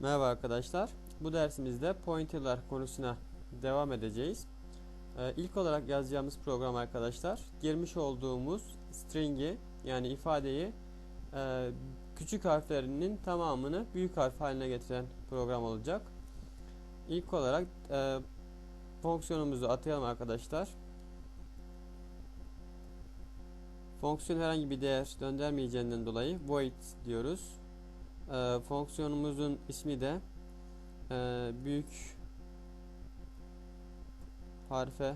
Merhaba arkadaşlar. Bu dersimizde pointerlar konusuna devam edeceğiz. Ee, ilk olarak yazacağımız program arkadaşlar girmiş olduğumuz string'i yani ifadeyi e, küçük harflerinin tamamını büyük harf haline getiren program olacak. İlk olarak e, fonksiyonumuzu atayalım arkadaşlar. Fonksiyon herhangi bir değer göndermeyeceğinden dolayı void diyoruz. E, fonksiyonumuzun ismi de e, büyük harfe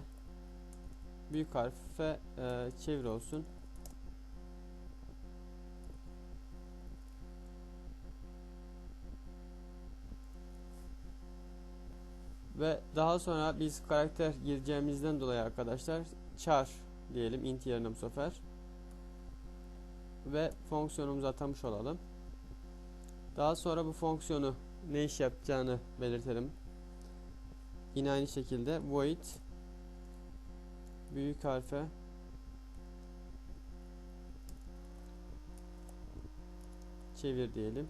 büyük harfe e, çevir olsun. Ve daha sonra biz karakter gireceğimizden dolayı arkadaşlar char diyelim int yerine bu sefer. Ve fonksiyonumuzu atamış olalım. Daha sonra bu fonksiyonu ne iş yapacağını belirtelim. Yine aynı şekilde void büyük harfe çevir diyelim.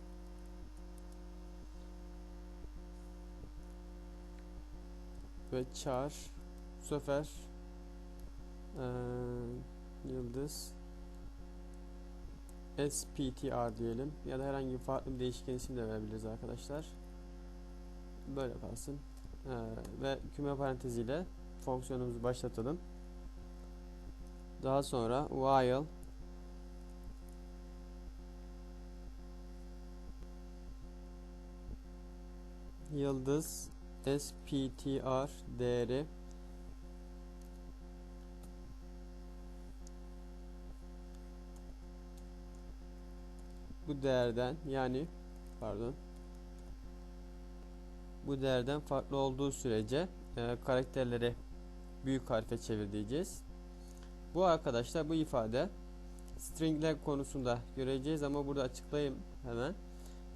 Ve char bu sefer ee, yıldız SPTR diyelim ya da herhangi bir farklı bir değişken isim de verebiliriz arkadaşlar. Böyle kalsın. Ee, ve küme paranteziyle fonksiyonumuzu başlatalım. Daha sonra while yıldız SPTR değeri bu değerden yani pardon bu değerden farklı olduğu sürece e, karakterleri büyük harfe çevir diyeceğiz. Bu arkadaşlar bu ifade stringler konusunda göreceğiz ama burada açıklayayım hemen.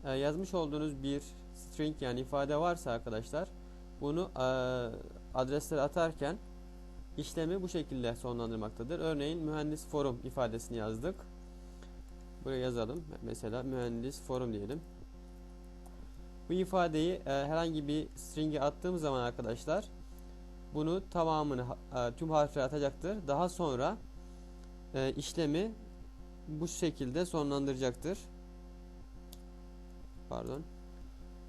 E, yazmış olduğunuz bir string yani ifade varsa arkadaşlar bunu e, adreslere atarken işlemi bu şekilde sonlandırmaktadır. Örneğin mühendis forum ifadesini yazdık. Buraya yazalım. Mesela mühendis forum diyelim. Bu ifadeyi e, herhangi bir string'e attığımız zaman arkadaşlar bunu tamamını e, tüm harfleri atacaktır. Daha sonra e, işlemi bu şekilde sonlandıracaktır. Pardon.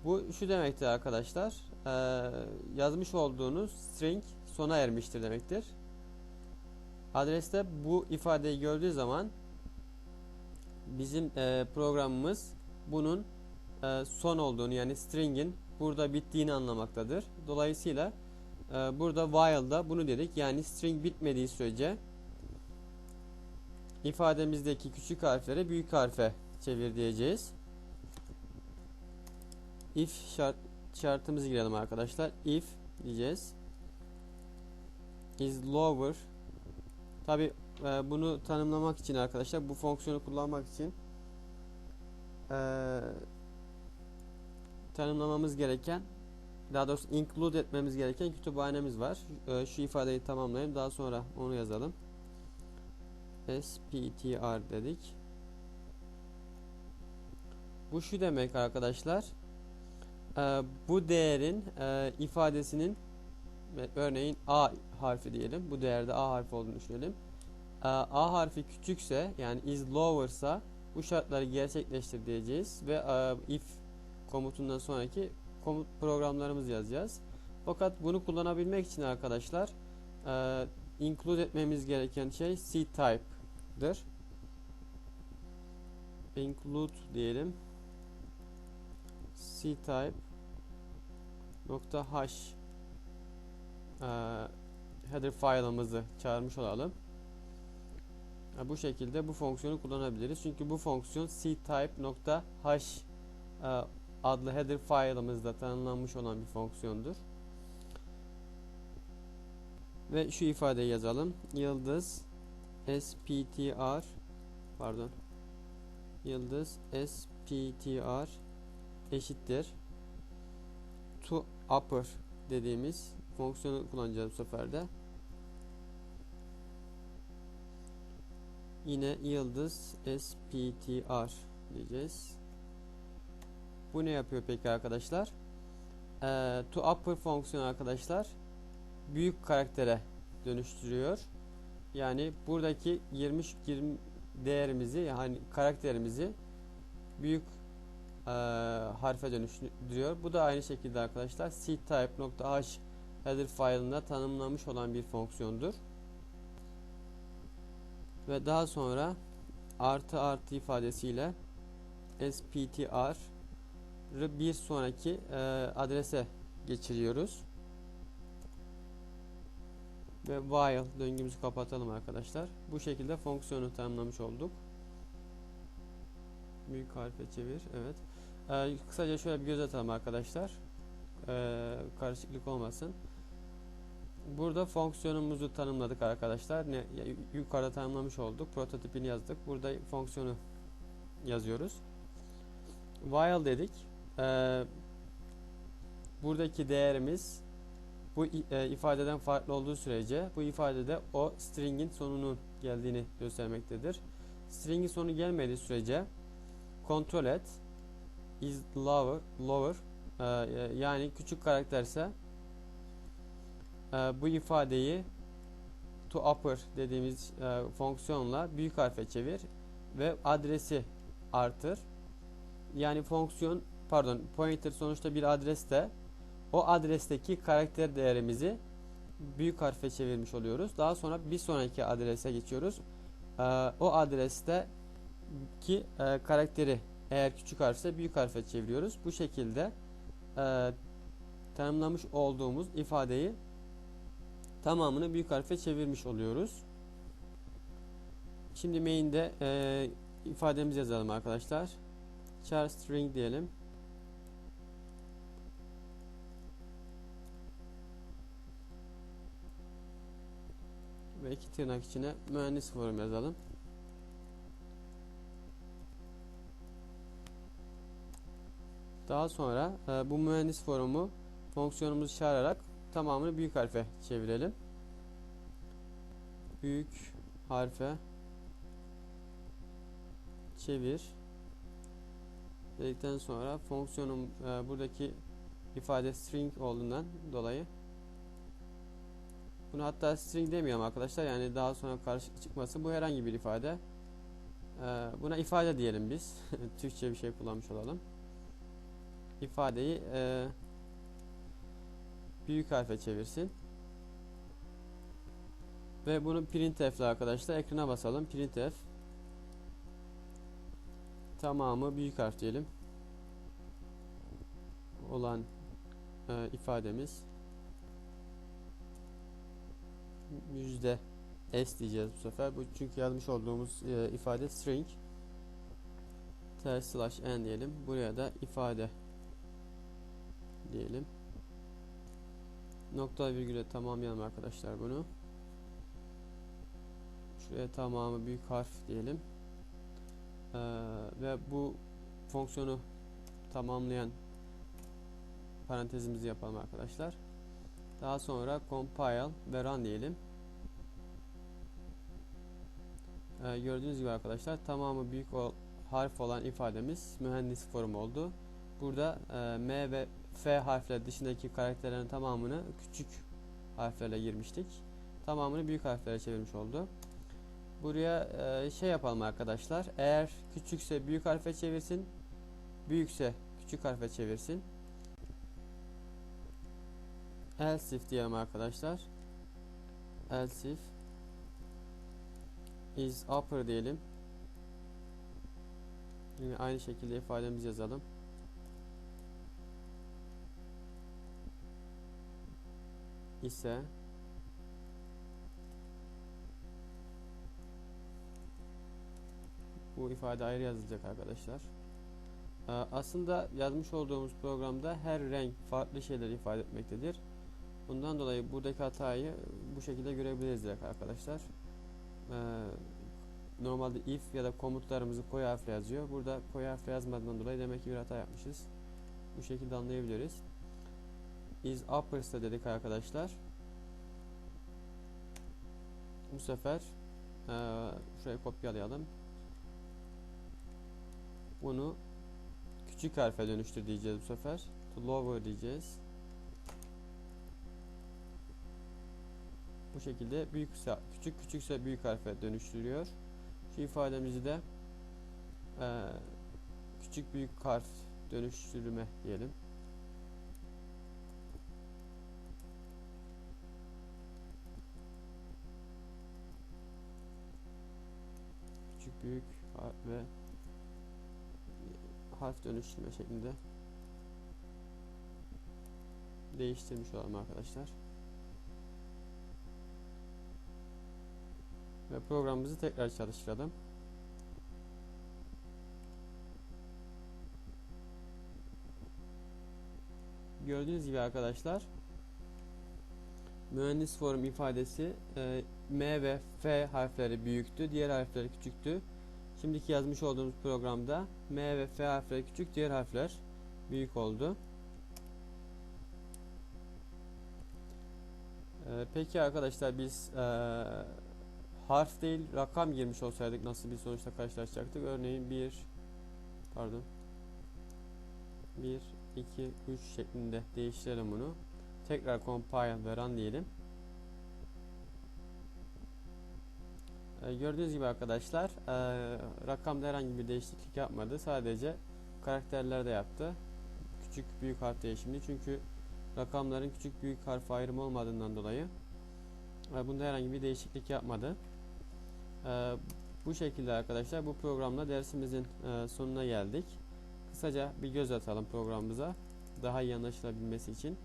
Bu şu demektir arkadaşlar. E, yazmış olduğunuz string sona ermiştir demektir. Adreste bu ifadeyi gördüğü zaman bizim e, programımız bunun e, son olduğunu yani string'in burada bittiğini anlamaktadır. Dolayısıyla e, burada while'da bunu dedik. Yani string bitmediği sürece ifademizdeki küçük harfleri büyük harfe çevir diyeceğiz. If şart şartımızı girelim arkadaşlar. If diyeceğiz. Is lower Tabi e, bunu tanımlamak için arkadaşlar bu fonksiyonu kullanmak için e, tanımlamamız gereken daha doğrusu include etmemiz gereken kütüphanemiz var. E, şu ifadeyi tamamlayayım. Daha sonra onu yazalım. SPTR dedik. Bu şu demek arkadaşlar. Bu değerin ifadesinin örneğin A harfi diyelim. Bu değerde A harfi olduğunu düşünelim. E, A harfi küçükse yani is lower'sa bu şartları gerçekleştir diyeceğiz ve e, if komutundan sonraki komut programlarımızı yazacağız. Fakat bunu kullanabilmek için arkadaşlar e, include etmemiz gereken şey C type'dır. Include diyelim. C type nokta hash e, header file'ımızı çağırmış olalım. Bu şekilde bu fonksiyonu kullanabiliriz. Çünkü bu fonksiyon ctype.hash e, adlı header file'ımızda tanımlanmış olan bir fonksiyondur. Ve şu ifadeyi yazalım. Yıldız sptr pardon yıldız sptr eşittir to upper dediğimiz fonksiyonu kullanacağız bu sefer de. Yine yıldız sptr diyeceğiz. Bu ne yapıyor peki arkadaşlar? Ee, to upper fonksiyonu arkadaşlar büyük karaktere dönüştürüyor. Yani buradaki 20 20 değerimizi yani karakterimizi büyük e, harfe dönüştürüyor. Bu da aynı şekilde arkadaşlar ctype.h header file'ında tanımlamış olan bir fonksiyondur. Ve daha sonra artı artı ifadesiyle sptr'ı bir sonraki e, adrese geçiriyoruz. Ve while döngümüzü kapatalım arkadaşlar. Bu şekilde fonksiyonu tanımlamış olduk. Büyük harfe çevir. Evet. Ee, kısaca şöyle bir göz atalım arkadaşlar. Ee, karışıklık olmasın. Burada fonksiyonumuzu tanımladık arkadaşlar. Ne, yukarıda tanımlamış olduk. Prototipini yazdık. Burada fonksiyonu yazıyoruz. While dedik. Ee, buradaki değerimiz bu e, ifadeden farklı olduğu sürece bu ifadede o string'in sonunun geldiğini göstermektedir. String'in sonu gelmediği sürece kontrol et is lower lower e, yani küçük karakterse e, bu ifadeyi to upper dediğimiz e, fonksiyonla büyük harfe çevir ve adresi artır. Yani fonksiyon pardon pointer sonuçta bir adreste o adresteki karakter değerimizi büyük harfe çevirmiş oluyoruz. Daha sonra bir sonraki adrese geçiyoruz. Ee, o adreste ki e, karakteri eğer küçük harfse büyük harfe çeviriyoruz. Bu şekilde e, tanımlamış olduğumuz ifadeyi tamamını büyük harfe çevirmiş oluyoruz. Şimdi main'de e, ifademizi yazalım arkadaşlar. Char string diyelim. ve iki tırnak içine mühendis forum yazalım. Daha sonra e, bu mühendis forumu fonksiyonumuzu çağırarak tamamını büyük harfe çevirelim. Büyük harfe çevir dedikten sonra fonksiyonum e, buradaki ifade string olduğundan dolayı bunu hatta string demiyorum arkadaşlar. Yani daha sonra karışık çıkması bu herhangi bir ifade. Ee, buna ifade diyelim biz. Türkçe bir şey kullanmış olalım. İfadeyi e, büyük harfe çevirsin. Ve bunu printf ile arkadaşlar ekrana basalım. Printf tamamı büyük harf diyelim. Olan e, ifademiz yüzde s diyeceğiz bu sefer. Bu çünkü yazmış olduğumuz e, ifade string ters slash n diyelim. Buraya da ifade diyelim. Nokta virgüle tamamlayalım arkadaşlar bunu. Şuraya tamamı büyük harf diyelim. Ee, ve bu fonksiyonu tamamlayan parantezimizi yapalım arkadaşlar. Daha sonra compile ve run diyelim. Ee, gördüğünüz gibi arkadaşlar tamamı büyük harf olan ifademiz mühendis form oldu. Burada e, M ve F harfler dışındaki karakterlerin tamamını küçük harflerle girmiştik. Tamamını büyük harflere çevirmiş oldu. Buraya e, şey yapalım arkadaşlar. Eğer küçükse büyük harfe çevirsin. Büyükse küçük harfe çevirsin. Else if diyelim arkadaşlar. Else if is upper diyelim. Yine aynı şekilde ifademizi yazalım. İse bu ifade ayrı yazılacak arkadaşlar. Ee, aslında yazmış olduğumuz programda her renk farklı şeyler ifade etmektedir. Bundan dolayı buradaki hatayı bu şekilde görebiliriz arkadaşlar. Ee, normalde if ya da komutlarımızı koyu harfle yazıyor. Burada koyu harfle yazmadığından dolayı demek ki bir hata yapmışız. Bu şekilde anlayabiliriz. Is uppers'ta dedik arkadaşlar. Bu sefer e, şuraya kopyalayalım. Bunu küçük harfe dönüştür diyeceğiz bu sefer. To lower diyeceğiz. Bu şekilde büyükse küçük küçükse büyük harfe dönüştürüyor. Şu ifademizi de eee, küçük büyük harf dönüştürme diyelim. Büyük ve harf dönüştürme şeklinde değiştirmiş olalım arkadaşlar. Ve programımızı tekrar çalıştıralım. Gördüğünüz gibi arkadaşlar mühendis form ifadesi e, M ve F harfleri büyüktü, diğer harfleri küçüktü. Şimdiki yazmış olduğumuz programda M ve F harfleri küçük, diğer harfler büyük oldu. E, peki arkadaşlar biz e, harf değil rakam girmiş olsaydık nasıl bir sonuçla karşılaşacaktık? Örneğin 1 pardon 1 2 3 şeklinde değiştirelim bunu. Tekrar compile ve run diyelim. Ee, gördüğünüz gibi arkadaşlar e, rakamda herhangi bir değişiklik yapmadı. Sadece karakterlerde yaptı. Küçük büyük harf değişimini çünkü rakamların küçük büyük harf ayrımı olmadığından dolayı e, bunda herhangi bir değişiklik yapmadı. E, bu şekilde arkadaşlar bu programla dersimizin e, sonuna geldik. Kısaca bir göz atalım programımıza daha iyi anlaşılabilmesi için.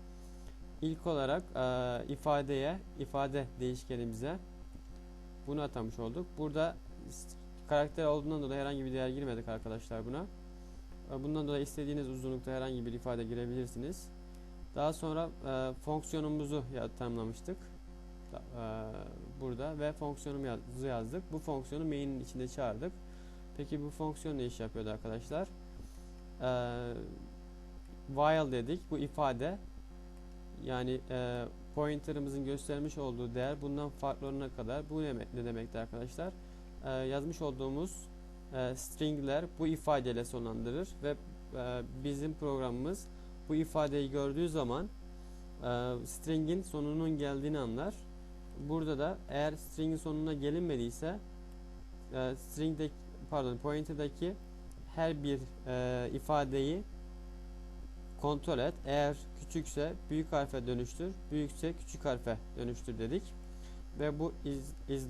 İlk olarak e, ifadeye, ifade değişkenimize bunu atamış olduk. Burada karakter olduğundan dolayı herhangi bir değer girmedik arkadaşlar buna. E, bundan dolayı istediğiniz uzunlukta herhangi bir ifade girebilirsiniz. Daha sonra e, fonksiyonumuzu tanımlamıştık. E, burada ve fonksiyonumuzu yazdık. Bu fonksiyonu main'in içinde çağırdık. Peki bu fonksiyon ne iş yapıyordu arkadaşlar? E, while dedik. Bu ifade yani e, pointer'ımızın göstermiş olduğu değer bundan farklı olana kadar bu ne, ne demekti arkadaşlar? E, yazmış olduğumuz e, stringler bu ifadeyle sonlandırır ve e, bizim programımız bu ifadeyi gördüğü zaman e, stringin sonunun geldiğini anlar. Burada da eğer stringin sonuna gelinmediyse e, string'deki pardon pointer'daki her bir e, ifadeyi kontrol et. Eğer küçükse büyük harfe dönüştür, büyükse küçük harfe dönüştür dedik. Ve bu is, is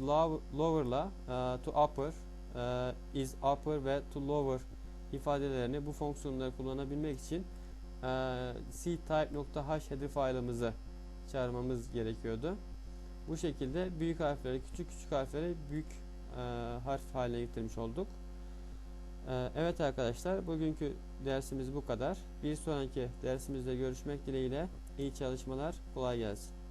lower'la uh, to upper, uh, is upper ve to lower ifadelerini bu fonksiyonları kullanabilmek için uh, ctype.h header file'ımızı çağırmamız gerekiyordu. Bu şekilde büyük harfleri küçük küçük harfleri büyük uh, harf haline getirmiş olduk. Evet arkadaşlar bugünkü dersimiz bu kadar. Bir sonraki dersimizde görüşmek dileğiyle iyi çalışmalar kolay gelsin.